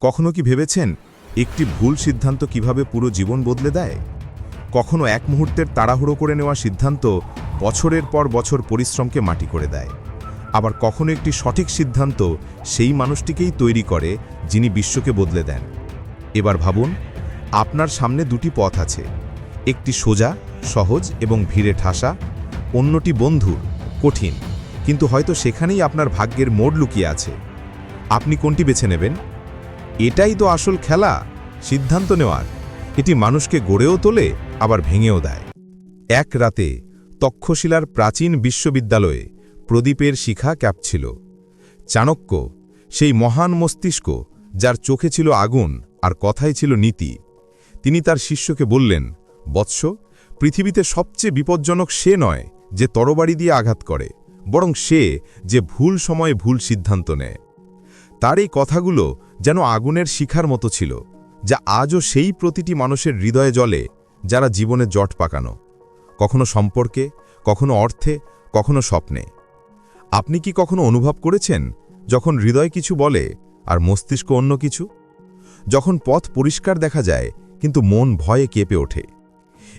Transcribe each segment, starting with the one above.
কখনো কি ভেবেছেন একটি ভুল সিদ্ধান্ত কীভাবে পুরো জীবন বদলে দেয়? কখনো এক মুহূর্তের তাড়াহুড়ো করে নেওয়া সিদ্ধান্ত বছরের পর বছর পরিশ্রমকে মাটি করে দেয়? আবার কখনো একটি সঠিক সিদ্ধান্ত সেই মানুষটিকেই তৈরি করে যিনি বিশ্বকে বদলে দেন? এবার ভাবুন, আপনার সামনে দুটি পথ আছে। একটি সোজা, সহজ এবং ভিড়ে ঠাসা, অন্যটি বন্ধুর, কঠিন। কিন্তু হয়তো সেখানেই আপনার ভাগ্যের মোড় লুকিয়ে আছে। আপনি কোনটি বেছে নেবেন? এটাই তো আসল খেলা, সিদ্ধান্ত নেওয়ার। এটি মানুষকে গড়েও তোলে, আবার ভেঙেও দেয়। এক রাতে তক্ষশিলার প্রাচীন বিশ্ববিদ্যালয়ে প্রদীপের শিখা ক্যাপছিল। চাণক্য, সেই মহান মস্তিষ্ক, যার চোখে ছিল আগুন আর কথায় ছিল নীতি। তিনি তার শিষ্যকে বললেন, বৎস, পৃথিবীতে সবচেয়ে বিপজ্জনক সে নয় যে তরবারি দিয়ে আঘাত করে, বরং সে যে ভুল সময়ে ভুল সিদ্ধান্ত নেয়। তার এই কথাগুলো যেন আগুনের শিখার মতো ছিল, যা আজও সেই প্রতিটি মানুষের হৃদয়ে জ্বলে, যারা জীবনে জট পাকানো। কখনো সম্পর্কে, কখনো অর্থে, কখনো স্বপ্নে। আপনি কি কখনো অনুভব করেছেন, যখন হৃদয় কিছু বলে আর মস্তিষ্ক অন্য কিছু? যখন পথ পরিষ্কার দেখা যায়, কিন্তু মন ভয়ে কেঁপে ওঠে।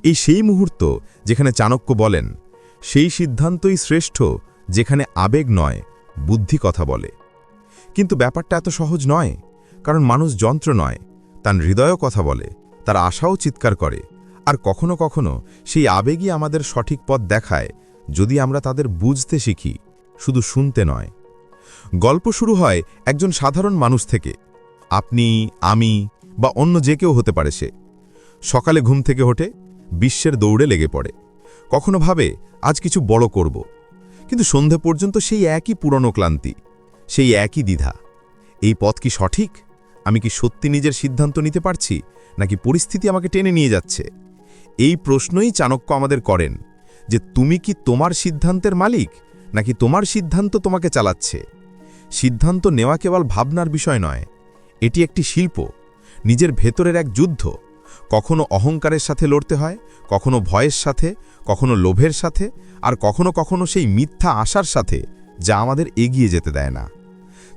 এই সেই মুহূর্ত যেখানে চাণক্য বলেন, সেই সিদ্ধান্তই শ্রেষ্ঠ, যেখানে আবেগ নয়, বুদ্ধি কথা বলে। কিন্তু ব্যাপারটা এত সহজ নয়, কারণ মানুষ যন্ত্র নয়, তার হৃদয়ও কথা বলে, তার আশাও চিৎকার করে, আর কখনো কখনো সেই আবেগই আমাদের সঠিক পথ দেখায় যদি আমরা তাদের বুঝতে শিখি, শুধু শুনতে নয়। গল্প শুরু হয় একজন সাধারণ মানুষ থেকে, আপনি, আমি বা অন্য যে কেউ হতে পারে সে। সকালে ঘুম থেকে ওঠে, বিশ্বের দৌড়ে লেগে পড়ে। কখনো ভাবে, আজ কিছু বড় করব। কিন্তু সন্ধে পর্যন্ত সেই একই পুরনো ক্লান্তি। সেই একই দ্বিধা। এই পথ কি সঠিক? আমি কি সত্যি নিজের সিদ্ধান্ত নিতে পারছি, নাকি পরিস্থিতি আমাকে টেনে নিয়ে যাচ্ছে? এই প্রশ্নই চাণক্য আমাদের করেন, যে তুমি কি তোমার সিদ্ধান্তের মালিক, নাকি তোমার সিদ্ধান্ত তোমাকে চালাচ্ছে? সিদ্ধান্ত নেওয়া কেবল ভাবনার বিষয় নয়, এটি একটি শিল্প, নিজের ভেতরের এক যুদ্ধ। কখনো অহংকারের সাথে লড়তে হয়, কখনো ভয়ের সাথে, কখনো লোভের সাথে, আর কখনো কখনো সেই মিথ্যা আশার সাথে, যা আমাদের এগিয়ে যেতে দেয় না।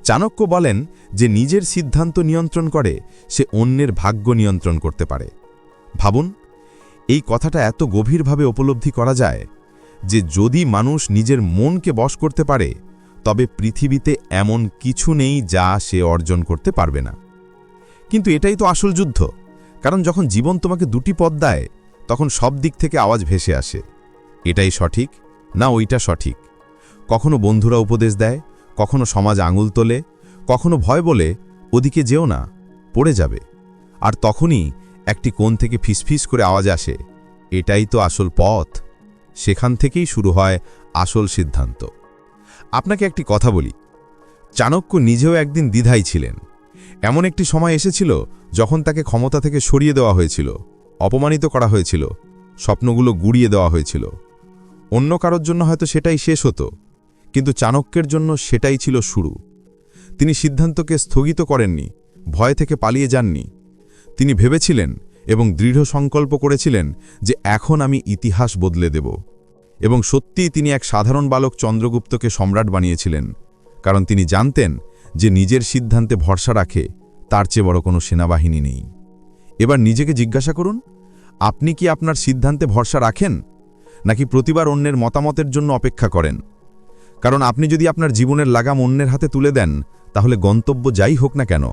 চাণক্য বলেন যে নিজের সিদ্ধান্ত নিয়ন্ত্রণ করে, সে অন্যের ভাগ্য নিয়ন্ত্রণ করতে পারে। ভাবুন, এই কথাটা এত গভীরভাবে উপলব্ধি করা যায় যে যদি মানুষ নিজের মনকে বশ করতে পারে, তবে পৃথিবীতে এমন কিছু নেই যা সে অর্জন করতে পারবে না। কিন্তু এটাই তো আসল যুদ্ধ। কারণ যখন জীবন তোমাকে দুটি পথ দেয়, তখন সব দিক থেকে আওয়াজ ভেসে আসে। এটাই সঠিক না ওইটা সঠিক? কখনো বন্ধুরা উপদেশ দেয় কখনো সমাজ আঙুল তোলে, কখনো ভয় বলে ওদিকে যেও না, পড়ে যাবে। আর তখনই একটি কোণ থেকে ফিসফিস করে আওয়াজ আসে, এটাই তো আসল পথ। সেখান থেকেই শুরু হয় আসল সিদ্ধান্ত। আপনাকে একটি কথা বলি। চাণক্য নিজেও একদিন দ্বিধাই ছিলেন। এমন একটি সময় এসেছিল যখন তাকে ক্ষমতা থেকে সরিয়ে দেওয়া হয়েছিল, অপমানিত করা হয়েছিল, স্বপ্নগুলো গুড়িয়ে দেওয়া হয়েছিল। অন্য কারোর জন্য হয়তো সেটাই শেষ হতো। কিন্তু চাণক্যের জন্য সেটাই ছিল শুরু। তিনি সিদ্ধান্তকে স্থগিত করেননি, ভয় থেকে পালিয়ে যাননি। তিনি ভেবেছিলেন এবং দৃঢ় সংকল্প করেছিলেন যে এখন আমি ইতিহাস বদলে দেব। এবং সত্যিই তিনি এক সাধারণ বালক চন্দ্রগুপ্তকে সম্রাট বানিয়েছিলেন, কারণ তিনি জানতেন যে নিজের সিদ্ধান্তে ভরসা রাখে, তার চেয়ে বড় কোনো সেনাবাহিনী নেই। এবার নিজেকে জিজ্ঞাসা করুন, আপনি কি আপনার সিদ্ধান্তে ভরসা রাখেন? নাকি প্রতিবার অন্যের মতামতের জন্য অপেক্ষা করেন? কারণ আপনি যদি আপনার জীবনের লাগাম অন্যের হাতে তুলে দেন, তাহলে গন্তব্য যাই হোক না কেন,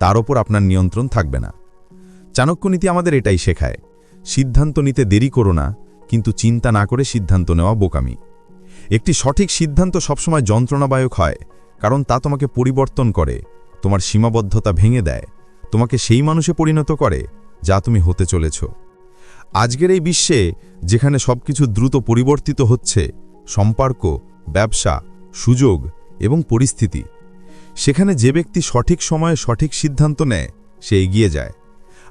তার ওপর আপনার নিয়ন্ত্রণ থাকবে না। চাণক্যনীতি আমাদের এটাই শেখায়, সিদ্ধান্ত নিতে দেরি করো না, কিন্তু চিন্তা না করে সিদ্ধান্ত নেওয়া বোকামি। একটি সঠিক সিদ্ধান্ত সবসময় যন্ত্রণাবায়ক হয়, কারণ তা তোমাকে পরিবর্তন করে, তোমার সীমাবদ্ধতা ভেঙে দেয়, তোমাকে সেই মানুষে পরিণত করে, যা তুমি হতে চলেছ। আজকের এই বিশ্বে যেখানে সবকিছু দ্রুত পরিবর্তিত হচ্ছে, সম্পর্ক ব্যবসা, সুযোগ এবং পরিস্থিতি। সেখানে যে ব্যক্তি সঠিক সময়ে সঠিক সিদ্ধান্ত নেয়, সে এগিয়ে যায়।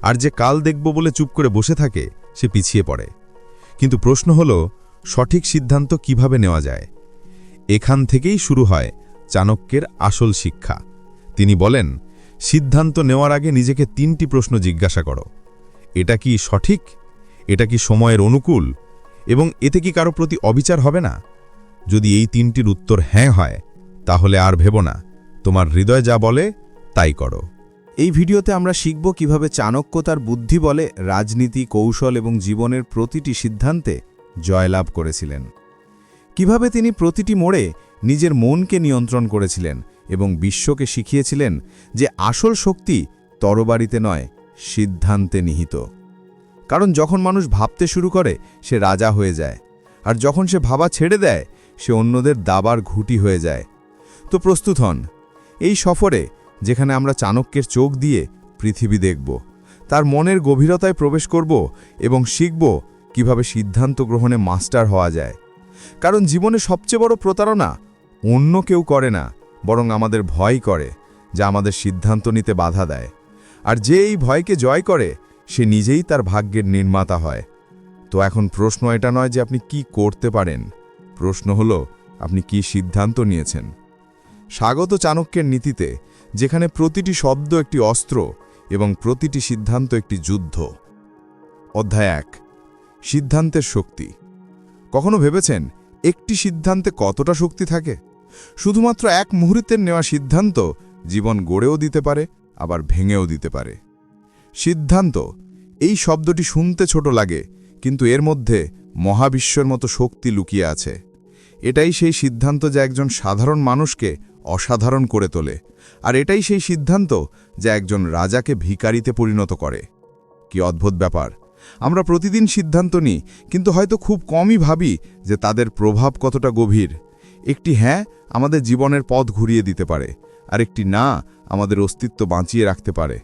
আর যে কাল দেখব বলে চুপ করে বসে থাকে, সে পিছিয়ে পড়ে। কিন্তু প্রশ্ন হল, সঠিক সিদ্ধান্ত কীভাবে নেওয়া যায়? এখান থেকেই শুরু হয় চাণক্যের আসল শিক্ষা। তিনি বলেন, সিদ্ধান্ত নেওয়ার আগে নিজেকে তিনটি প্রশ্ন জিজ্ঞাসা করো। এটা কি সঠিক? এটা কি সময়ের অনুকূল? এবং এতে কি কারও প্রতি অবিচার হবে না? যদি এই তিনটির উত্তর হ্যাঁ হয়, তাহলে আর ভেব না। তোমার হৃদয় যা বলে, তাই করো। এই ভিডিওতে আমরা শিখব কীভাবে চাণক্য তার বুদ্ধি বলে রাজনীতি, কৌশল এবং জীবনের প্রতিটি সিদ্ধান্তে জয়লাভ করেছিলেন। কীভাবে তিনি প্রতিটি মোড়ে নিজের মনকে নিয়ন্ত্রণ করেছিলেন এবং বিশ্বকে শিখিয়েছিলেন যে আসল শক্তি তরবারিতে নয়, সিদ্ধান্তে নিহিত। কারণ যখন মানুষ ভাবতে শুরু করে, সে রাজা হয়ে যায়। আর যখন সে ভাবা ছেড়ে দেয় সে অন্যদের দাবার ঘুটি হয়ে যায়। তো প্রস্তুত হন। এই সফরে, যেখানে আমরা চাণক্যের চোখ দিয়ে পৃথিবী দেখব, তার মনের গভীরতায় প্রবেশ করব এবং শিখব কীভাবে সিদ্ধান্ত গ্রহণে মাস্টার হওয়া যায়। কারণ জীবনে সবচেয়ে বড় প্রতারণা অন্য কেউ করে না, বরং আমাদের ভয় করে, যা আমাদের সিদ্ধান্ত নিতে বাধা দেয়। আর যে এই ভয়কে জয় করে, সে নিজেই তার ভাগ্যের নির্মাতা হয়। তো এখন প্রশ্ন এটা নয় যে আপনি কি করতে পারেন। প্রশ্ন হল, আপনি কি সিদ্ধান্ত নিয়েছেন? স্বাগত চাণক্যের নীতিতে, যেখানে প্রতিটি শব্দ একটি অস্ত্র এবং প্রতিটি সিদ্ধান্ত একটি যুদ্ধ। অধ্যায় এক, সিদ্ধান্তের শক্তি। কখনো ভেবেছেন, একটি সিদ্ধান্তে কতটা শক্তি থাকে? শুধুমাত্র এক মুহূর্তের নেওয়া সিদ্ধান্ত জীবন গড়েও দিতে পারে, আবার ভেঙেও দিতে পারে। সিদ্ধান্ত, এই শব্দটি শুনতে ছোট লাগে, কিন্তু এর মধ্যে মহাবিশ্বের মতো শক্তি লুকিয়ে আছে। এটাই সেই সিদ্ধান্ত যা একজন সাধারণ মানুষকে অসাধারণ করে তোলে, আর এটাই সেই সিদ্ধান্ত যা একজন রাজাকে ভিকারিতে পরিণত করে। কি অদ্ভুত ব্যাপার। আমরা প্রতিদিন সিদ্ধান্ত নিই, কিন্তু হয়তো খুব কমই ভাবি যে তাদের প্রভাব কতটা গভীর। একটি হ্যাঁ আমাদের জীবনের পথ ঘুরিয়ে দিতে পারে, আর একটি না আমাদের অস্তিত্ব বাঁচিয়ে রাখতে পারে।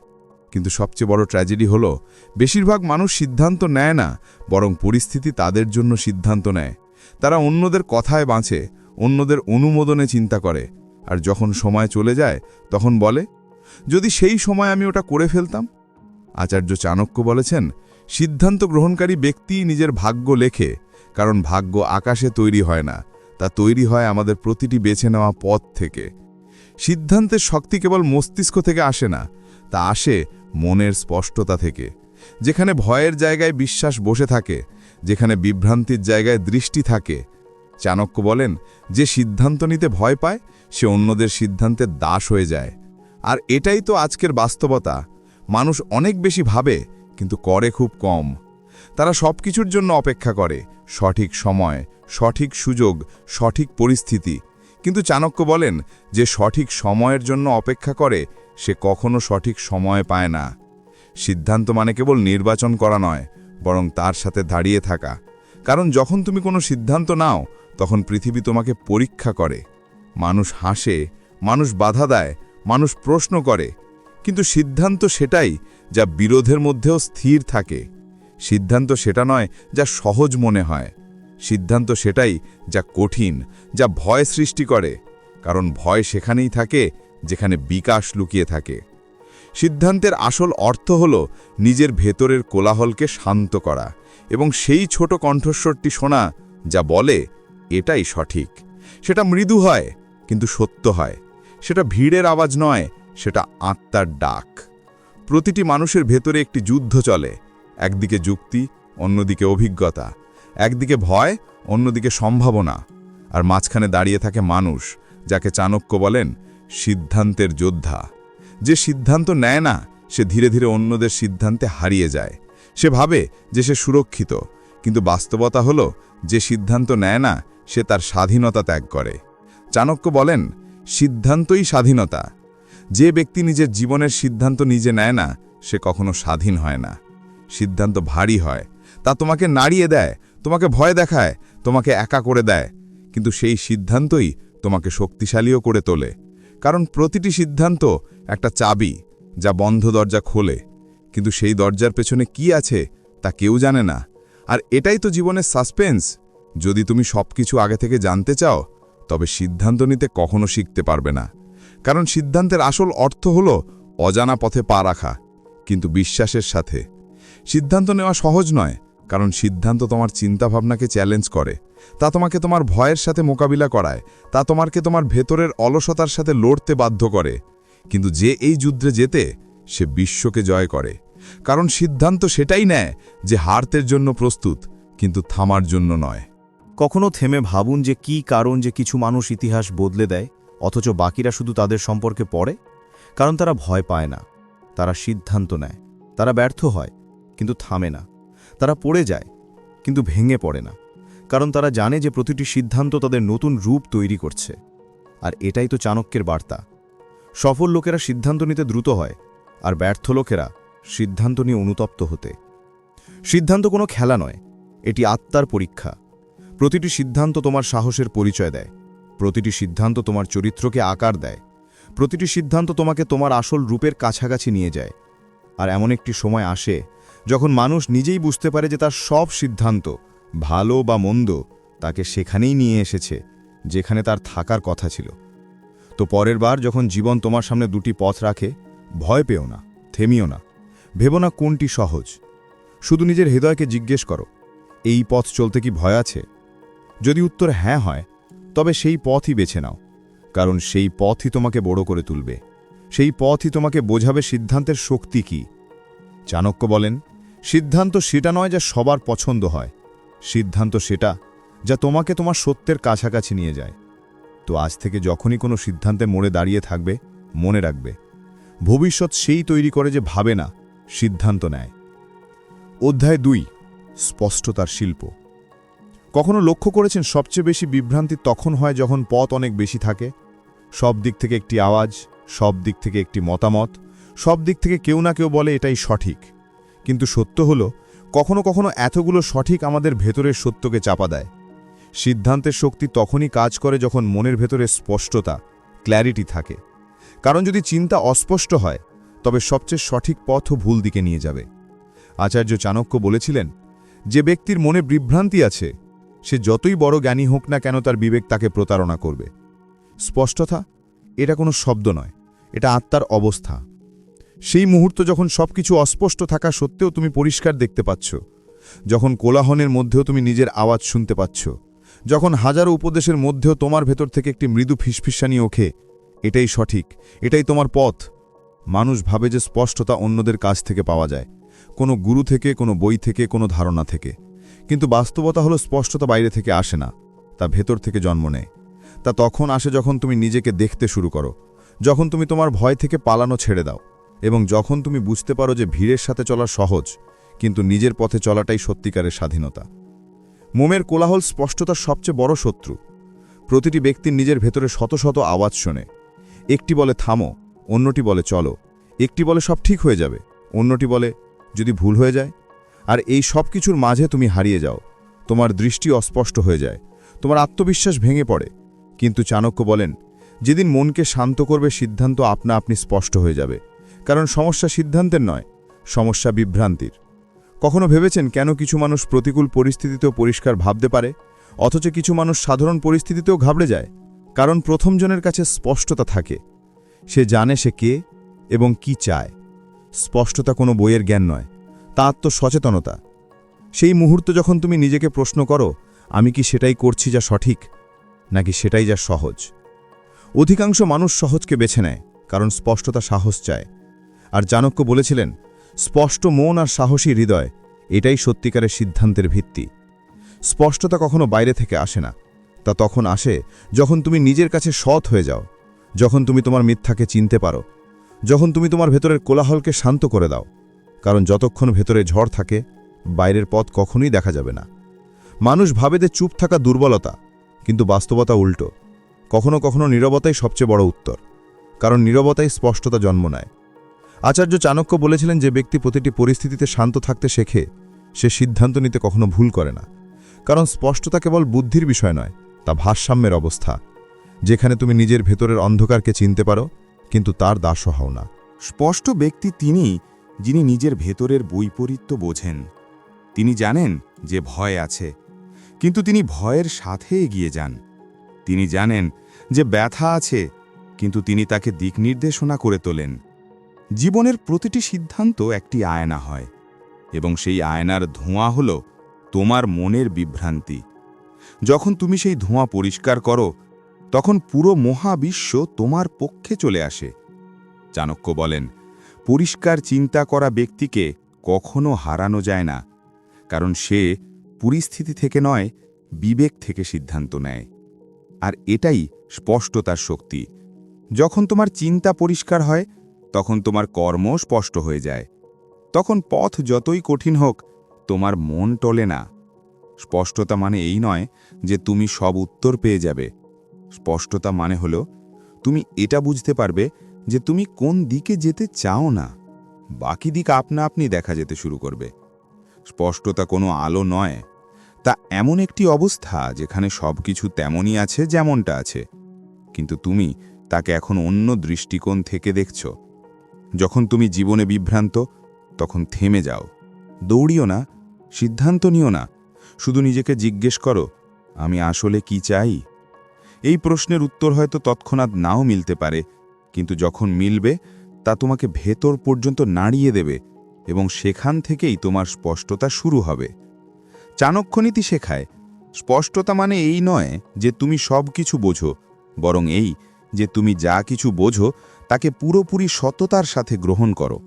কিন্তু সবচেয়ে বড় ট্র্যাজেডি হলো, বেশিরভাগ মানুষ সিদ্ধান্ত নেয় না, বরং পরিস্থিতি তাদের জন্য সিদ্ধান্ত নেয়। তারা অন্যদের কথায় বাঁচে, অন্যদের অনুমোদনে চিন্তা করে। আর যখন সময় চলে যায়, তখন বলে, যদি সেই সময় আমি ওটা করে ফেলতাম? আচার্য চাণক্য বলেছেন, সিদ্ধান্ত গ্রহণকারী ব্যক্তি নিজের ভাগ্য লেখে, কারণ ভাগ্য আকাশে তৈরি হয় না। তা তৈরি হয় আমাদের প্রতিটি বেছে নেওয়া পথ থেকে। সিদ্ধান্তের শক্তি কেবল মস্তিষ্ক থেকে আসে না, তা আসে মনের স্পষ্টতা থেকে, যেখানে ভয়ের জায়গায় বিশ্বাস বসে থাকে যেখানে বিভ্রান্তির জায়গায় দৃষ্টি থাকে। চাণক্য বলেন, যে সিদ্ধান্ত নিতে ভয় পায়, সে অন্যদের সিদ্ধান্তের দাস হয়ে যায়। আর এটাই তো আজকের বাস্তবতা। মানুষ অনেক বেশি ভাবে, কিন্তু করে খুব কম। তারা সব কিছুর জন্য অপেক্ষা করে, সঠিক সময়, সঠিক সুযোগ, সঠিক পরিস্থিতি। কিন্তু চাণক্য বলেন, যে সঠিক সময়ের জন্য অপেক্ষা করে, সে কখনো সঠিক সময় পায় না। সিদ্ধান্ত মানে কেবল নির্বাচন করা নয় বরং তার সাথে দাঁড়িয়ে থাকা। কারণ যখন তুমি কোনো সিদ্ধান্ত নাও, তখন পৃথিবী তোমাকে পরীক্ষা করে। মানুষ হাসে, মানুষ বাধা দেয়, মানুষ প্রশ্ন করে। কিন্তু সিদ্ধান্ত সেটাই যা বিরোধের মধ্যেও স্থির থাকে। সিদ্ধান্ত সেটা নয় যা সহজ মনে হয়। সিদ্ধান্ত সেটাই যা কঠিন, যা ভয় সৃষ্টি করে। কারণ ভয় সেখানেই থাকে যেখানে বিকাশ লুকিয়ে থাকে। সিদ্ধান্তের আসল অর্থ হল নিজের ভেতরের কোলাহলকে শান্ত করা এবং সেই ছোট কণ্ঠস্বরটি শোনা যা বলে, এটাই সঠিক। সেটা মৃদু হয়, কিন্তু সত্য হয়। সেটা ভিড়ের আওয়াজ নয়, সেটা আত্মার ডাক। প্রতিটি মানুষের ভেতরে একটি যুদ্ধ চলে। একদিকে যুক্তি, অন্যদিকে অভিজ্ঞতা। একদিকে ভয়, অন্যদিকে সম্ভাবনা। আর মাঝখানে দাঁড়িয়ে থাকে মানুষ, যাকে চাণক্য বলেন সিদ্ধান্তের যোদ্ধা। যে সিদ্ধান্ত নেয় না, সে ধীরে ধীরে অন্যদের সিদ্ধান্তে হারিয়ে যায়। সে ভাবে যে সে সুরক্ষিত, কিন্তু বাস্তবতা হলো, যে সিদ্ধান্ত নেয় না, সে তার স্বাধীনতা ত্যাগ করে। চাণক্য বলেন, সিদ্ধান্তই স্বাধীনতা। যে ব্যক্তি নিজের জীবনের সিদ্ধান্ত নিজে নেয় না, সে কখনো স্বাধীন হয় না। সিদ্ধান্ত ভারী হয়। তা তোমাকে নাড়িয়ে দেয়, তোমাকে ভয় দেখায়, তোমাকে একা করে দেয়। কিন্তু সেই সিদ্ধান্তই তোমাকে শক্তিশালীও করে তোলে। কারণ প্রতিটি সিদ্ধান্ত একটা চাবি যা বন্ধ দরজা খোলে। কিন্তু সেই দরজার পেছনে কি আছে তা কেউ জানে না। আর এটাই তো জীবনের সাসপেন্স। যদি তুমি সব কিছু আগে থেকে জানতে চাও, তবে সিদ্ধান্ত নিতে কখনো শিখতে পারবে না। কারণ সিদ্ধান্তের আসল অর্থ হল অজানা পথে পা রাখা, কিন্তু বিশ্বাসের সাথে। সিদ্ধান্ত নেওয়া সহজ নয়, কারণ সিদ্ধান্ত তোমার চিন্তাভাবনাকে চ্যালেঞ্জ করে। তা তোমাকে তোমার ভয়ের সাথে মোকাবিলা করায়, তা তোমাকে তোমার ভেতরের অলসতার সাথে লড়তে বাধ্য করে। কিন্তু যে এই যুদ্ধে যেতে, সে বিশ্বকে জয় করে। কারণ সিদ্ধান্ত সেটাই নেয় যে হারতের জন্য প্রস্তুত, কিন্তু থামার জন্য নয়। কখনো থেমে ভাবুন যে কি কারণ যে কিছু মানুষ ইতিহাস বদলে দেয়, অথচ বাকিরা শুধু তাদের সম্পর্কে পড়ে? কারণ তারা ভয় পায় না, তারা সিদ্ধান্ত নেয়। তারা ব্যর্থ হয়, কিন্তু থামে না। তারা পড়ে যায়, কিন্তু ভেঙে পড়ে না। কারণ তারা জানে যে প্রতিটি সিদ্ধান্ত তাদের নতুন রূপ তৈরি করছে। আর এটাই তো চাণক্যের বার্তা। সফল লোকেরা সিদ্ধান্ত নিতে দ্রুত হয়, আর ব্যর্থ লোকেরা সিদ্ধান্ত নিয়ে অনুতপ্ত হতে। সিদ্ধান্ত কোনো খেলা নয়, এটি আত্মার পরীক্ষা। প্রতিটি সিদ্ধান্ত তোমার সাহসের পরিচয় দেয়, প্রতিটি সিদ্ধান্ত তোমার চরিত্রকে আকার দেয়, প্রতিটি সিদ্ধান্ত তোমাকে তোমার আসল রূপের কাছাকাছি নিয়ে যায়। আর এমন একটি সময় আসে যখন মানুষ নিজেই বুঝতে পারে যে তার সব সিদ্ধান্ত, ভালো বা মন্দ, তাকে সেখানেই নিয়ে এসেছে, যেখানে তার থাকার কথা ছিল। তো পরের বার যখন জীবন তোমার সামনে দুটি পথ রাখে, ভয় পেও না, থেমিও না। ভেবো না কোনটি সহজ। শুধু নিজের হৃদয়কে জিজ্ঞেস করো, এই পথ চলতে কি ভয় আছে? যদি উত্তর হ্যাঁ হয়, তবে সেই পথই বেছে নাও, কারণ সেই পথই তোমাকে বড় করে তুলবে। সেই পথই তোমাকে বোঝাবে সিদ্ধান্তের শক্তি কি। চাণক্য বলেন, সিদ্ধান্ত সেটা নয় যা সবার পছন্দ হয়, সিদ্ধান্ত সেটা যা তোমাকে তোমার সত্যের কাছাকাছি নিয়ে যায়। তো আজ থেকে যখনই কোনো সিদ্ধান্তে মোড়ে দাঁড়িয়ে থাকবে, মনে রাখবে। ভবিষ্যৎ সেই তৈরি করে যে ভাবে না, সিদ্ধান্ত নেয়। অধ্যায় দুই, স্পষ্টতার শিল্প। কখনো লক্ষ্য করেছেন সবচেয়ে বেশি বিভ্রান্তি তখন হয় যখন পথ অনেক বেশি থাকে? সব দিক থেকে একটি আওয়াজ, সব দিক থেকে একটি মতামত, সব দিক থেকে কেউ না কেউ বলে এটাই সঠিক। কিন্তু সত্য হলো, কখনো কখনো এতগুলো সঠিক আমাদের ভেতরের সত্যকে চাপা দেয়। সিদ্ধান্তের শক্তি তখনই কাজ করে যখন মনের ভেতরে স্পষ্টতা ক্ল্যারিটি থাকে। কারণ যদি চিন্তা অস্পষ্ট হয়, তবে সবচেয়ে সঠিক পথও ভুল দিকে নিয়ে যাবে। আচার্য চাণক্য বলেছিলেন, যে ব্যক্তির মনে বিভ্রান্তি আছে, সে যতই বড় জ্ঞানী হোক না কেন তার বিবেক তাকে প্রতারণা করবে। স্পষ্টতা? এটা কোনো শব্দ নয়, এটা আত্মার অবস্থা। সেই মুহূর্ত যখন সবকিছু অস্পষ্ট থাকা সত্ত্বেও তুমি পরিষ্কার দেখতে পাচ্ছ, যখন কোলাহনের মধ্যেও তুমি নিজের আওয়াজ শুনতে পাচ্ছ। যখন হাজারো উপদেশের মধ্যেও তোমার ভেতর থেকে একটি মৃদু ফিসফিসানি ওখে এটাই সঠিক, এটাই তোমার পথ। মানুষ ভাবে যে স্পষ্টতা অন্যদের কাছ থেকে পাওয়া যায়, কোনো গুরু থেকে, কোনো বই থেকে, কোনো ধারণা থেকে। কিন্তু বাস্তবতা হলো স্পষ্টতা বাইরে থেকে আসে না, তা ভেতর থেকে জন্ম নেয়। তা তখন আসে যখন তুমি নিজেকে দেখতে শুরু করো, যখন তুমি তোমার ভয় থেকে পালানো ছেড়ে দাও, এবং যখন তুমি বুঝতে পারো যে ভিড়ের সাথে চলা সহজ, কিন্তু নিজের পথে চলাটাই সত্যিকারের স্বাধীনতা। মোমের কোলাহল স্পষ্টতার সবচেয়ে বড় শত্রু। প্রতিটি ব্যক্তির নিজের ভেতরে শত শত আওয়াজ শোনে। একটি বলে, থামো। অন্যটি বলে, চলো। একটি বলে, সব ঠিক হয়ে যাবে। অন্যটি বলে, যদি ভুল হয়ে যায়। আর এই সব কিছুর মাঝে তুমি হারিয়ে যাও। তোমার দৃষ্টি অস্পষ্ট হয়ে যায়। তোমার আত্মবিশ্বাস ভেঙে পড়ে। কিন্তু চাণক্য বলেন, যেদিন মনকে শান্ত করবে, সিদ্ধান্ত আপনা আপনি স্পষ্ট হয়ে যাবে। কারণ সমস্যা সিদ্ধান্তের নয়, সমস্যা বিভ্রান্তির। কখনো ভেবেছেন কেন কিছু মানুষ প্রতিকূল পরিস্থিতিতেও পরিষ্কার ভাবতে পারে? অথচ কিছু মানুষ সাধারণ পরিস্থিতিতেও ঘাবড়ে যায়। কারণ প্রথমজনের কাছে স্পষ্টতা থাকে। সে জানে সে কে এবং কি চায়। স্পষ্টতা কোনো বইয়ের জ্ঞান নয়। তা আত্মসচেতনতা। সেই মুহূর্ত যখন তুমি নিজেকে প্রশ্ন করো, আমি কি সেটাই করছি যা সঠিক? নাকি সেটাই যা সহজ? অধিকাংশ মানুষ সহজকে বেছে নেয়, কারণ স্পষ্টতা সাহস চায়। আর চাণক্য বলেছিলেন স্পষ্ট মন আর সাহসী হৃদয়, এটাই সত্যিকারের সিদ্ধান্তের ভিত্তি। স্পষ্টতা কখনো বাইরে থেকে আসে না। তা তখন আসে যখন তুমি নিজের কাছে সৎ হয়ে যাও, যখন তুমি তোমার মিথ্যাকে চিনতে পারো, যখন তুমি তোমার ভেতরের কোলাহলকে শান্ত করে দাও। কারণ যতক্ষণ ভেতরে ঝড় থাকে, বাইরের পথ কখনোই দেখা যাবে না। মানুষ ভাবে যে চুপ থাকা দুর্বলতা, কিন্তু বাস্তবতা উল্টো। কখনো কখনো নীরবতাই সবচেয়ে বড় উত্তর। কারণ নীরবতাই স্পষ্টতা জন্ম নেয়। আচার্য চাণক্য বলেছিলেন যে ব্যক্তি প্রতিটি পরিস্থিতিতে শান্ত থাকতে শেখে, সে সিদ্ধান্ত নিতে কখনো ভুল করে না। কারণ স্পষ্টতা কেবল বুদ্ধির বিষয় নয়, তা ভারসাম্যের অবস্থা। যেখানে তুমি নিজের ভেতরের অন্ধকারকে চিনতে পারো, কিন্তু তার দাসও হও না। স্পষ্ট ব্যক্তি তিনি, যিনি নিজের ভেতরের বৈপরীত্য বোঝেন। তিনি জানেন যে ভয় আছে, কিন্তু তিনি ভয়ের সাথে এগিয়ে যান। তিনি জানেন যে ব্যথা আছে, কিন্তু তিনি তাকে দিক নির্দেশনা করে তোলেন। জীবনের প্রতিটি সিদ্ধান্ত একটি আয়না হয়, এবং সেই আয়নার ধোঁয়া হল তোমার মনের বিভ্রান্তি। যখন তুমি সেই ধোঁয়া পরিষ্কার করো, তখন পুরো মহাবিশ্ব তোমার পক্ষে চলে আসে। চাণক্য বলেন, পরিষ্কার চিন্তা করা ব্যক্তিকে কখনো হারানো যায় না, কারণ সে পরিস্থিতি থেকে নয়, বিবেক থেকে সিদ্ধান্ত নেয়। আর এটাই স্পষ্টতার শক্তি। যখন তোমার চিন্তা পরিষ্কার হয় তখন তোমার কর্ম স্পষ্ট হয়ে যায়। তখন পথ যতই কঠিন হোক, তোমার মন টলে না। স্পষ্টতা মানে এই নয় যে তুমি সব উত্তর পেয়ে যাবে। স্পষ্টতা মানে হলো, তুমি এটা বুঝতে পারবে যে তুমি কোন দিকে যেতে চাও না। বাকি দিক আপনা আপনি দেখা যেতে শুরু করবে। স্পষ্টতা কোনো আলো নয়। তা এমন একটি অবস্থা যেখানে সব কিছু তেমনই আছে যেমনটা আছে। কিন্তু তুমি তাকে এখন অন্য দৃষ্টিকোণ থেকে দেখছ। যখন তুমি জীবনে বিভ্রান্ত, তখন থেমে যাও। দৌড়িও না, সিদ্ধান্ত নিও না। শুধু নিজেকে জিজ্ঞেস করো, আমি আসলে কি চাই? এই প্রশ্নের উত্তর হয়তো তৎক্ষণাৎ নাও মিলতে পারে, কিন্তু যখন মিলবে, তা তোমাকে ভেতর পর্যন্ত নাড়িয়ে দেবে এবং সেখান থেকেই তোমার স্পষ্টতা শুরু হবে। চাণক্যনীতি শেখায়, স্পষ্টতা মানে এই নয় যে তুমি সব কিছু বোঝো, বরং এই যে তুমি যা কিছু বোঝো তাকে পুরোপুরি সততার সাথে গ্রহণ করো।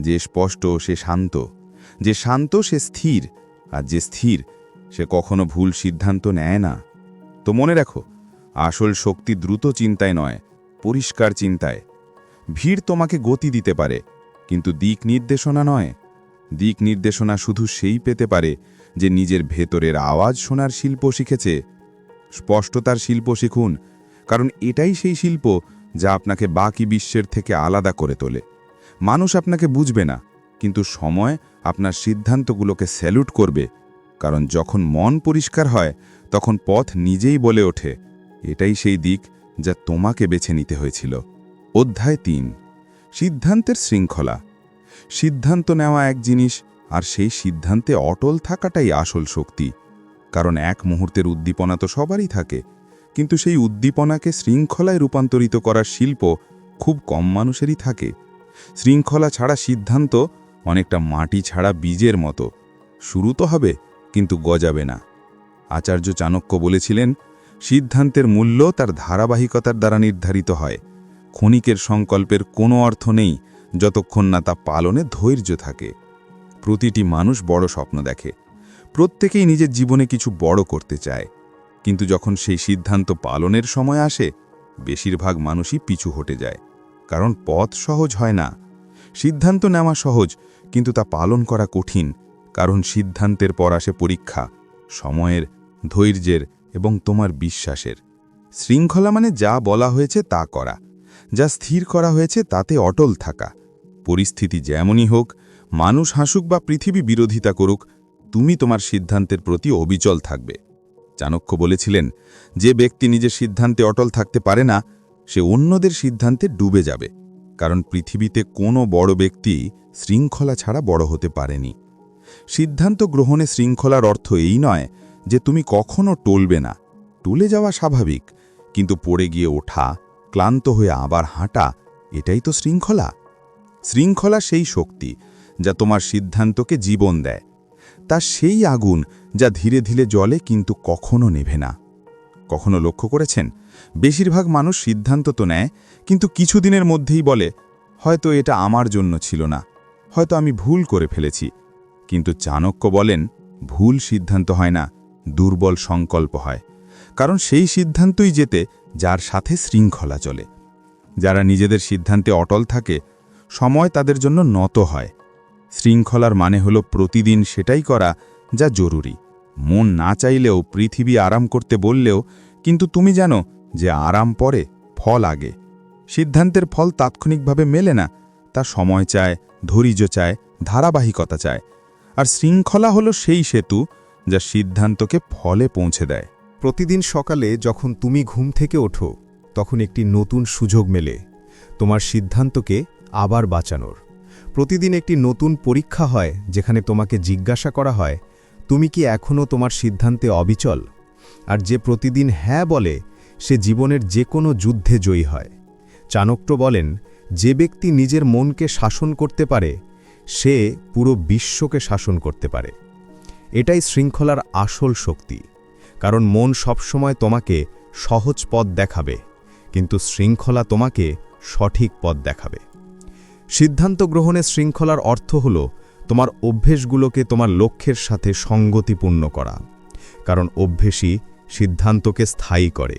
যে স্পষ্ট, সে শান্ত। যে শান্ত, সে স্থির। আর যে স্থির, সে কখনো ভুল সিদ্ধান্ত নেয় না। তো মনে রাখো, আসল শক্তি দ্রুত চিন্তায় নয়, পরিষ্কার চিন্তায়। ভিড় তোমাকে গতি দিতে পারে, কিন্তু দিক নির্দেশনা নয়। দিক নির্দেশনা শুধু সেই পেতে পারে যে নিজের ভেতরের আওয়াজ শোনার শিল্প শিখেছে। স্পষ্টতার শিল্প শিখুন, কারণ এটাই সেই শিল্প যা আপনাকে বাকি বিশ্বের থেকে আলাদা করে তোলে। মানুষ আপনাকে বুঝবে না, কিন্তু সময় আপনার সিদ্ধান্তগুলোকে স্যালুট করবে, কারণ যখন মন পরিষ্কার হয়, তখন পথ নিজেই বলে ওঠে, এটাই সেই দিক যা তোমাকে বেছে নিতে হয়েছিল। অধ্যায় তিন, সিদ্ধান্তের শৃঙ্খলা। সিদ্ধান্ত নেওয়া এক জিনিস, আর সেই সিদ্ধান্তে অটল থাকাটাই আসল শক্তি, কারণ এক মুহূর্তের উদ্দীপনা তো সবারই থাকে। কিন্তু সেই উদ্দীপনাকে শৃঙ্খলায় রূপান্তরিত করার শিল্প খুব কম মানুষেরই থাকে। শৃঙ্খলা ছাড়া সিদ্ধান্ত অনেকটা মাটি ছাড়া বীজের মতো। শুরু তো হবে, কিন্তু গজাবে না। আচার্য চাণক্য বলেছিলেন, সিদ্ধান্তের মূল্য তার ধারাবাহিকতার দ্বারা নির্ধারিত হয়। ক্ষণিকের সংকল্পের কোনো অর্থ নেই, যতক্ষণ না তা পালনে ধৈর্য থাকে। প্রতিটি মানুষ বড় স্বপ্ন দেখে। প্রত্যেকেই নিজের জীবনে কিছু বড় করতে চায়। কিন্তু যখন সেই সিদ্ধান্ত পালনের সময় আসে, বেশিরভাগ মানুষই পিছু হটে যায়, কারণ পথ সহজ হয় না। সিদ্ধান্ত নেওয়া সহজ, কিন্তু তা পালন করা কঠিন, কারণ সিদ্ধান্তের পর আসে পরীক্ষা, সময়ের, ধৈর্যের এবং তোমার বিশ্বাসের। শৃঙ্খলা মানে যা বলা হয়েছে তা করা, যা স্থির করা হয়েছে তাতে অটল থাকা। পরিস্থিতি যেমনই হোক, মানুষ হাসুক বা পৃথিবী বিরোধিতা করুক, তুমি তোমার সিদ্ধান্তের প্রতি অবিচল থাকবে। চাণক্য বলেছিলেন, যে ব্যক্তি নিজের সিদ্ধান্তে অটল থাকতে পারে না, সে অন্যদের সিদ্ধান্তে ডুবে যাবে, কারণ পৃথিবীতে কোনো বড় ব্যক্তি শৃঙ্খলা ছাড়া বড় হতে পারেনি। সিদ্ধান্ত গ্রহণে শৃঙ্খলার অর্থ এই নয় যে তুমি কখনো টলবে না। টলে যাওয়া স্বাভাবিক, কিন্তু পড়ে গিয়ে ওঠা, ক্লান্ত হয়ে আবার হাঁটা, এটাই তো শৃঙ্খলা। শৃঙ্খলা সেই শক্তি যা তোমার সিদ্ধান্তকে জীবন দেয়। তা সেই আগুন যা ধীরে ধীরে জলে কিন্তু কখনো নেভে না। কখনো লক্ষ্য করেছেন? বেশিরভাগ মানুষ সিদ্ধান্ত তো নেয়, কিন্তু কিছুদিনের মধ্যেই বলে, হয়তো এটা আমার জন্য ছিল না। হয়তো আমি ভুল করে ফেলেছি। কিন্তু চাণক্য বলেন, ভুল সিদ্ধান্ত হয় না, দুর্বল সংকল্প হয়। কারণ সেই সিদ্ধান্তই যেতে যার সাথে শৃঙ্খলা চলে। যারা নিজেদের সিদ্ধান্তে অটল থাকে, সময় তাদের জন্য নত হয়। শৃঙ্খলার মানে হল প্রতিদিন সেটাই করা যা জরুরি। মন না চাইলেও পৃথিবী আরাম করতে বললেও, কিন্তু তুমি জানো যে আরাম পরে ফল আগে। সিদ্ধান্তের ফল তাৎক্ষণিকভাবে মেলে না, তা সময় চায়, ধৈর্য চায়, ধারাবাহিকতা চায়। আর শৃঙ্খলা হলো সেই সেতু যা সিদ্ধান্তকে ফলে পৌঁছে দেয়। প্রতিদিন সকালে যখন তুমি ঘুম থেকে ওঠো, তখন একটি নতুন সুযোগ মেলে, তোমার সিদ্ধান্তকে আবার বাঁচানোর। প্রতিদিন একটি নতুন পরীক্ষা হয়, যেখানে তোমাকে জিজ্ঞাসা করা হয়, তুমি কি এখনও তোমার সিদ্ধান্তে অবিচল? আর যে প্রতিদিন হ্যাঁ বলে, সে জীবনের যে কোনো যুদ্ধে জয়ী হয়। চাণক্য বলেন, যে ব্যক্তি নিজের মনকে শাসন করতে পারে, সে পুরো বিশ্বকে শাসন করতে পারে। এটাই শৃঙ্খলার আসল শক্তি, কারণ মন সবসময় তোমাকে সহজ পথ দেখাবে, কিন্তু শৃঙ্খলা তোমাকে সঠিক পথ দেখাবে। সিদ্ধান্ত গ্রহণে শৃঙ্খলার অর্থ হল তোমার অভ্যেসগুলোকে তোমার লক্ষ্যের সাথে সঙ্গতিপূর্ণ করা। কারণ অভ্যেসই সিদ্ধান্তকে স্থায়ী করে।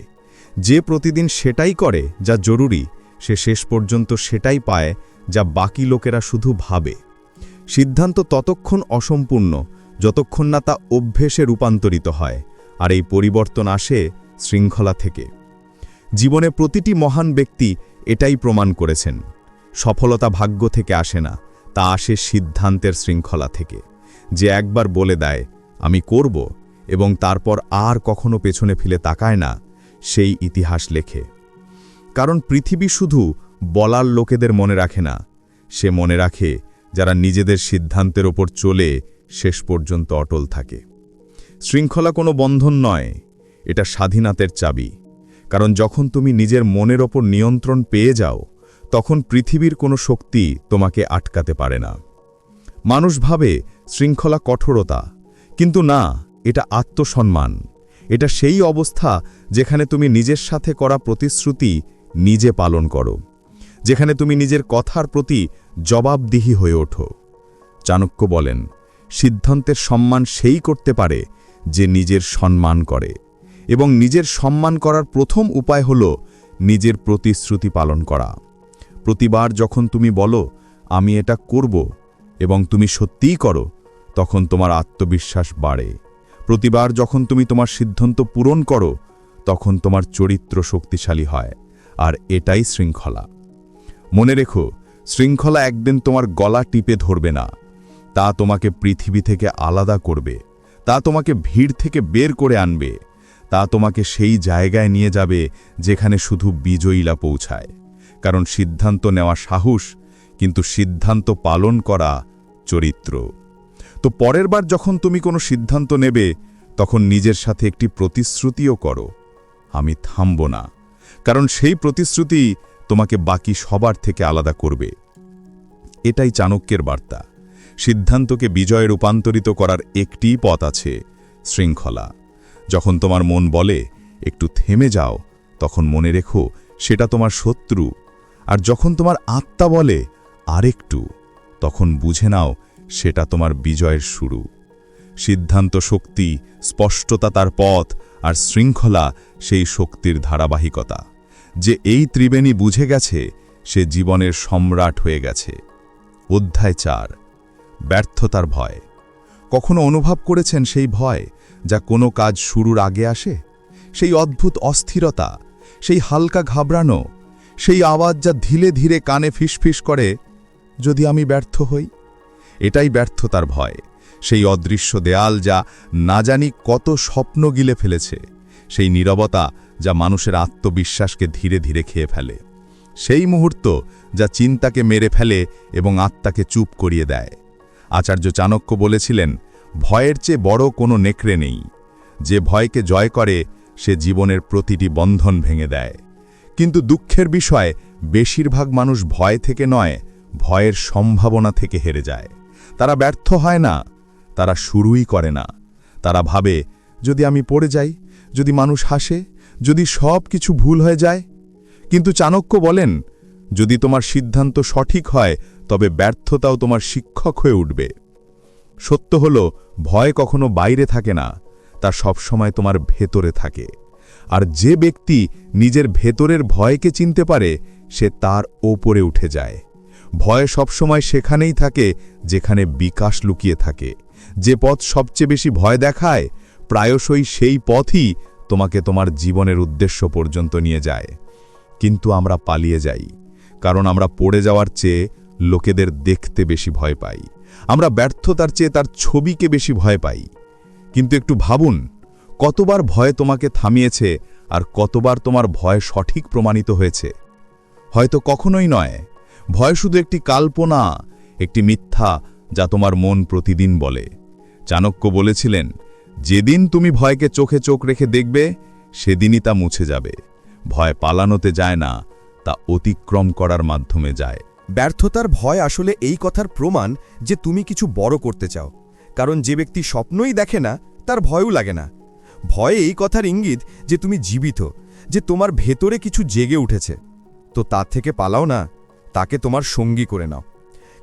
যে প্রতিদিন সেটাই করে, যা জরুরি, সে শেষ পর্যন্ত সেটাই পায়, যা বাকি লোকেরা শুধু ভাবে। সিদ্ধান্ত ততক্ষণ অসম্পূর্ণ, যতক্ষণ না তা অভ্যেসে রূপান্তরিত হয়, আর এই পরিবর্তন আসে শৃঙ্খলা থেকে। জীবনে প্রতিটি মহান ব্যক্তি এটাই প্রমাণ করেছেন। সফলতা ভাগ্য থেকে আসে না, তা আসে সিদ্ধান্তের শৃঙ্খলা থেকে। যে একবার বলে দেয়, আমি করব এবং তারপর আর কখনো পেছনে ফিরে তাকায় না, সেই ইতিহাস লেখে। কারণ পৃথিবী শুধু বলার লোকেদের মনে রাখে না, সে মনে রাখে যারা নিজেদের সিদ্ধান্তের ওপর চলে শেষ পর্যন্ত অটল থাকে। শৃঙ্খলা কোনো বন্ধন নয়, এটা স্বাধীনতার চাবি। কারণ যখন তুমি নিজের মনের ওপর নিয়ন্ত্রণ পেয়ে যাও তখন পৃথিবীর কোনো শক্তি তোমাকে আটকাতে পারে না। মানুষ ভাবে শৃঙ্খলা কঠোরতা, কিন্তু না, এটা আত্মসম্মান। এটা সেই অবস্থা যেখানে তুমি নিজের সাথে করা প্রতিশ্রুতি নিজে পালন করো, যেখানে তুমি নিজের কথার প্রতি জবাবদিহি হয়ে ওঠো। চাণক্য বলেন, সিদ্ধান্তের সম্মান সেই করতে পারে যে নিজের সম্মান করে, এবং নিজের সম্মান করার প্রথম উপায় হল নিজের প্রতিশ্রুতি পালন করা। প্রতিবার যখন তুমি বলো, আমি এটা করব এবং তুমি সত্যিই করো, তখন তোমার আত্মবিশ্বাস বাড়ে। প্রতিবার যখন তুমি তোমার সিদ্ধান্ত পূরণ করো, তখন তোমার চরিত্র শক্তিশালী হয়, আর এটাই শৃঙ্খলা। মনে রেখো, শৃঙ্খলা একদিন তোমার গলা টিপে ধরবে না। তা তোমাকে পৃথিবী থেকে আলাদা করবে, তা তোমাকে ভিড় থেকে বের করে আনবে, তা তোমাকে সেই জায়গায় নিয়ে যাবে যেখানে শুধু বিজয়ীলা পৌঁছায়। কারণ সিদ্ধান্ত নেওয়া সাহস, কিন্তু সিদ্ধান্ত পালন করা চরিত্র। তো পরের বার যখন তুমি কোনো সিদ্ধান্ত নেবে, তখন নিজের সাথে একটি প্রতিশ্রুতিও করো। আমি থামব না, কারণ সেই প্রতিশ্রুতি তোমাকে বাকি সবার থেকে আলাদা করবে। এটাই চাণক্যের বার্তা। সিদ্ধান্তকে বিজয়ে রূপান্তরিত করার একটিই পথ আছে শৃঙ্খলা। যখন তোমার মন বলে, একটু থেমে যাও তখন মনে রেখো, সেটা তোমার শত্রু। আর যখন তোমার আত্মা বলে, আরেকটু, তখন বুঝে নাও সেটা তোমার বিজয়ের শুরু। সিদ্ধান্ত শক্তি, স্পষ্টতা তার পথ আর শৃঙ্খলা সেই শক্তির ধারাবাহিকতা। যে এই ত্রিবেণী বুঝে গেছে, সে জীবনের সম্রাট হয়ে গেছে। অধ্যায় চার, ব্যর্থতার ভয়। কখনো অনুভব করেছেন সেই ভয় যা কোনো কাজ শুরুর আগে আসে? সেই অদ্ভুত অস্থিরতা, সেই হালকা ঘাবড়ানো সেই আওয়াজ যা ধীরে ধীরে কানে ফিসফিস করে, যদি আমি ব্যর্থ হই? এটাই ব্যর্থতার ভয়। সেই অদৃশ্য দেয়াল যা না জানি কত স্বপ্ন গিলে ফেলেছে, সেই নীরবতা যা মানুষের আত্মবিশ্বাসকে ধীরে ধীরে খেয়ে ফেলে। সেই মুহূর্ত যা চিন্তাকে মেরে ফেলে এবং আত্মাকে চুপ করিয়ে দেয়। আচার্য চাণক্য বলেছিলেন, ভয়ের চেয়ে বড় কোনো নেকড়ে নেই। যে ভয়কে জয় করে, সে জীবনের প্রতিটি বন্ধন ভেঙে দেয়। কিন্তু দুঃখের বিষয়, বেশিরভাগ মানুষ ভয় থেকে নয়, ভয়ের সম্ভাবনা থেকে হেরে যায়। তারা ব্যর্থ হয় না, তারা শুরুই করে না। তারা ভাবে, যদি আমি পড়ে যাই, যদি মানুষ হাসে, যদি সব কিছু ভুল হয়ে যায়? কিন্তু চাণক্য বলেন, যদি তোমার সিদ্ধান্ত সঠিক হয়, তবে ব্যর্থতাও তোমার শিক্ষক হয়ে উঠবে। সত্য হল, ভয় কখনো বাইরে থাকে না, তা সবসময় তোমার ভেতরে থাকে। আর যে ব্যক্তি নিজের ভেতরের ভয়কে চিনতে পারে, সে তার ওপরে উঠে যায়। ভয় সবসময় সেখানেই থাকে, যেখানে বিকাশ লুকিয়ে থাকে। যে পথ সবচেয়ে বেশি ভয় দেখায়, প্রায়শই সেই পথই তোমাকে তোমার জীবনের উদ্দেশ্য পর্যন্ত নিয়ে যায়। কিন্তু আমরা পালিয়ে যাই, কারণ আমরা পড়ে যাওয়ার চেয়ে লোকেদের দেখতে বেশি ভয় পাই। আমরা ব্যর্থতার চেয়ে তার ছবিকে বেশি ভয় পাই। কিন্তু একটু ভাবুন কতবার ভয় তোমাকে থামিয়েছে আর কতবার তোমার ভয় সঠিক প্রমাণিত হয়েছে। হয়তো কখনোই নয়। ভয় শুধু একটি কাল্পনা, একটি মিথ্যা যা তোমার মন প্রতিদিন বলে। চাণক্য বলেছিলেন, যেদিন তুমি ভয়কে চোখে চোখ রেখে দেখবে, সেদিনই তা মুছে যাবে। ভয় পালানোতে যায় না, তা অতিক্রম করার মাধ্যমে যায়। ব্যর্থতার ভয় আসলে এই কথার প্রমাণ যে তুমি কিছু বড় করতে চাও। কারণ যে ব্যক্তি স্বপ্নই দেখে না, তার ভয়ও লাগে না। ভয় এই কথার ইঙ্গিত যে তুমি জীবিত, যে তোমার ভেতরে কিছু জেগে উঠেছে। তো তার থেকে পালাও না, তাকে তোমার সঙ্গী করে নাও।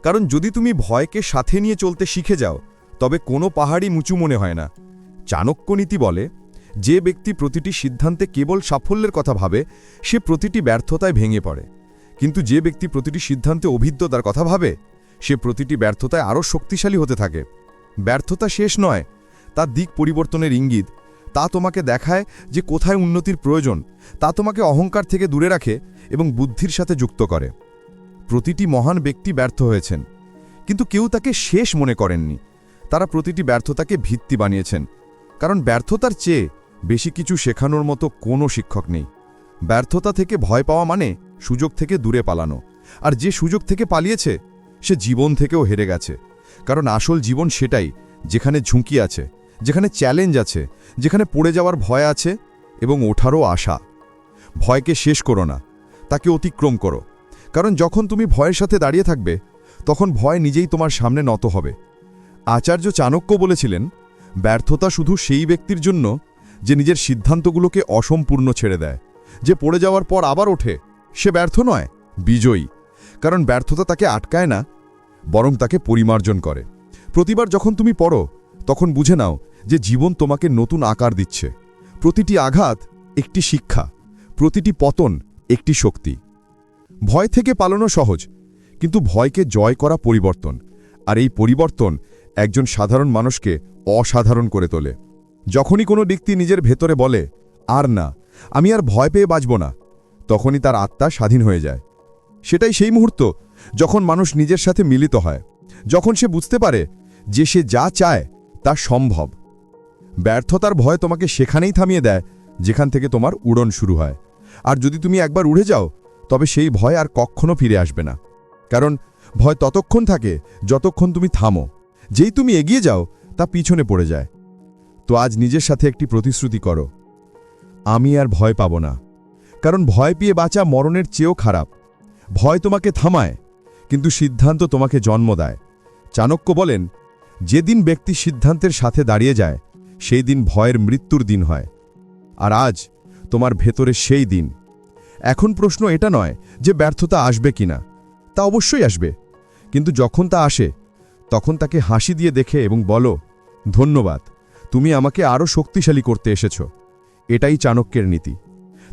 কারণ যদি তুমি ভয়কে সাথে নিয়ে চলতে শিখে যাও, তবে কোনো পাহাড়ই মুচু মনে হয় না। চাণক্য নীতি বলে, যে ব্যক্তি প্রতিটি সিদ্ধান্তে কেবল সাফল্যের কথা ভাবে, সে প্রতিটি ব্যর্থতায় ভেঙে পড়ে। কিন্তু যে ব্যক্তি প্রতিটি সিদ্ধান্তে অভিজ্ঞতার কথা ভাবে, সে প্রতিটি ব্যর্থতায় আরও শক্তিশালী হতে থাকে। ব্যর্থতা শেষ নয়, তার দিক পরিবর্তনের ইঙ্গিত তা তোমাকে দেখায় যে কোথায় উন্নতির প্রয়োজন, তা তোমাকে অহংকার থেকে দূরে রাখে এবং বুদ্ধির সাথে যুক্ত করে। প্রতিটি মহান ব্যক্তি ব্যর্থ হয়েছেন, কিন্তু কেউ তাকে শেষ মনে করেননি। তারা প্রতিটি ব্যর্থতাকে ভিত্তি বানিয়েছেন, কারণ ব্যর্থতার চেয়ে বেশি কিছু শেখানোর মতো কোনো শিক্ষক নেই। ব্যর্থতা থেকে ভয় পাওয়া মানে সুযোগ থেকে দূরে পালানো, আর যে সুযোগ থেকে পালিয়েছে, সে জীবন থেকেও হেরে গেছে, কারণ আসল জীবন সেটাই, যেখানে ঝুঁকি আছে। যেখানে চ্যালেঞ্জ আছে, যেখানে পড়ে যাওয়ার ভয় আছে এবং ওঠারও আশা। ভয়কে শেষ করো না, তাকে অতিক্রম করো। কারণ যখন তুমি ভয়ের সাথে দাঁড়িয়ে থাকবে, তখন ভয় নিজেই তোমার সামনে নত হবে। আচার্য চাণক্য বলেছিলেন, ব্যর্থতা শুধু সেই ব্যক্তির জন্য যে নিজের সিদ্ধান্তগুলোকে অসম্পূর্ণ ছেড়ে দেয়। যে পড়ে যাওয়ার পর আবার ওঠে, সে ব্যর্থ নয়, বিজয়ী। কারণ ব্যর্থতা তাকে আটকায় না, বরং তাকে পরিমার্জন করে। প্রতিবার যখন তুমি পড়ো, তখন বুঝে নাও যে জীবন তোমাকে নতুন আকার দিচ্ছে। প্রতিটি আঘাত একটি শিক্ষা, প্রতিটি পতন একটি শক্তি। ভয় থেকে পালানো সহজ, কিন্তু ভয়কে জয় করা পরিবর্তন, আর এই পরিবর্তন একজন সাধারণ মানুষকে অসাধারণ করে তোলে। যখনই কোনো ব্যক্তি নিজের ভেতরে বলে, আর না, আমি আর ভয় পেয়ে বাঁচব না, তখনই তার আত্মা স্বাধীন হয়ে যায়। সেটাই সেই মুহূর্ত যখন মানুষ নিজের সাথে মিলিত হয়, যখন সে বুঝতে পারে যে সে যা চায় তা সম্ভব। ব্যর্থতার ভয় তোমাকে সেখানেই থামিয়ে দেয়, যেখান থেকে তোমার উড়ন শুরু হয়। আর যদি তুমি একবার উড়ে যাও, তবে সেই ভয় আর কখনো ফিরে আসবে না। কারণ ভয় ততক্ষণ থাকে যতক্ষণ তুমি থামো। যেই তুমি এগিয়ে যাও, তা পিছনে পড়ে যায়। তো আজ নিজের সাথে একটি প্রতিশ্রুতি করো। আমি আর ভয় পাব না। কারণ ভয় পেয়ে বাঁচা মরণের চেয়েও খারাপ। ভয় তোমাকে থামায়, কিন্তু সিদ্ধান্ত তোমাকে জন্ম দেয়। চাণক্য বলেন, যেদিন ব্যক্তি সিদ্ধান্তের সাথে দাঁড়িয়ে যায় সেই দিন ভয়ের মৃত্যুর দিন হয়। আর আজ তোমার ভেতরে সেই দিন। এখন প্রশ্ন এটা নয় যে ব্যর্থতা আসবে কিনা, তা অবশ্যই আসবে। কিন্তু যখন তা আসে, তখন তাকে হাসি দিয়ে দেখে এবং বলো, ধন্যবাদ, তুমি আমাকে আরও শক্তিশালী করতে এসেছ। এটাই চাণক্যের নীতি।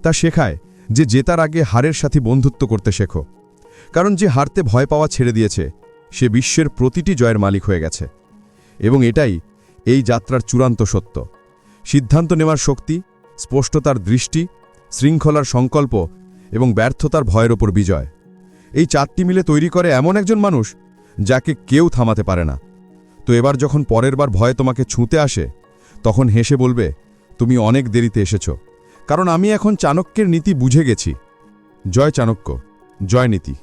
তা শেখায় যে জেতার আগে হারের সাথে বন্ধুত্ব করতে শেখো। কারণ যে হারতে ভয় পাওয়া ছেড়ে দিয়েছে, সে বিশ্বের প্রতিটি জয়ের মালিক হয়ে গেছে। এবং এটাই এই যাত্রার চূড়ান্ত সত্য। সিদ্ধান্ত নেওয়ার শক্তি, স্পষ্টতার দৃষ্টি, শৃঙ্খলার সংকল্প এবং ব্যর্থতার ভয়ের ওপর বিজয়। এই চারটি মিলে তৈরি করে এমন একজন মানুষ যাকে কেউ থামাতে পারে না। তো এবার যখন পরের বার ভয় তোমাকে ছুঁতে আসে, তখন হেসে বলবে, তুমি অনেক দেরিতে এসেছ। কারণ আমি এখন চাণক্যের নীতি বুঝে গেছি। জয় চাণক্য, জয় নীতি।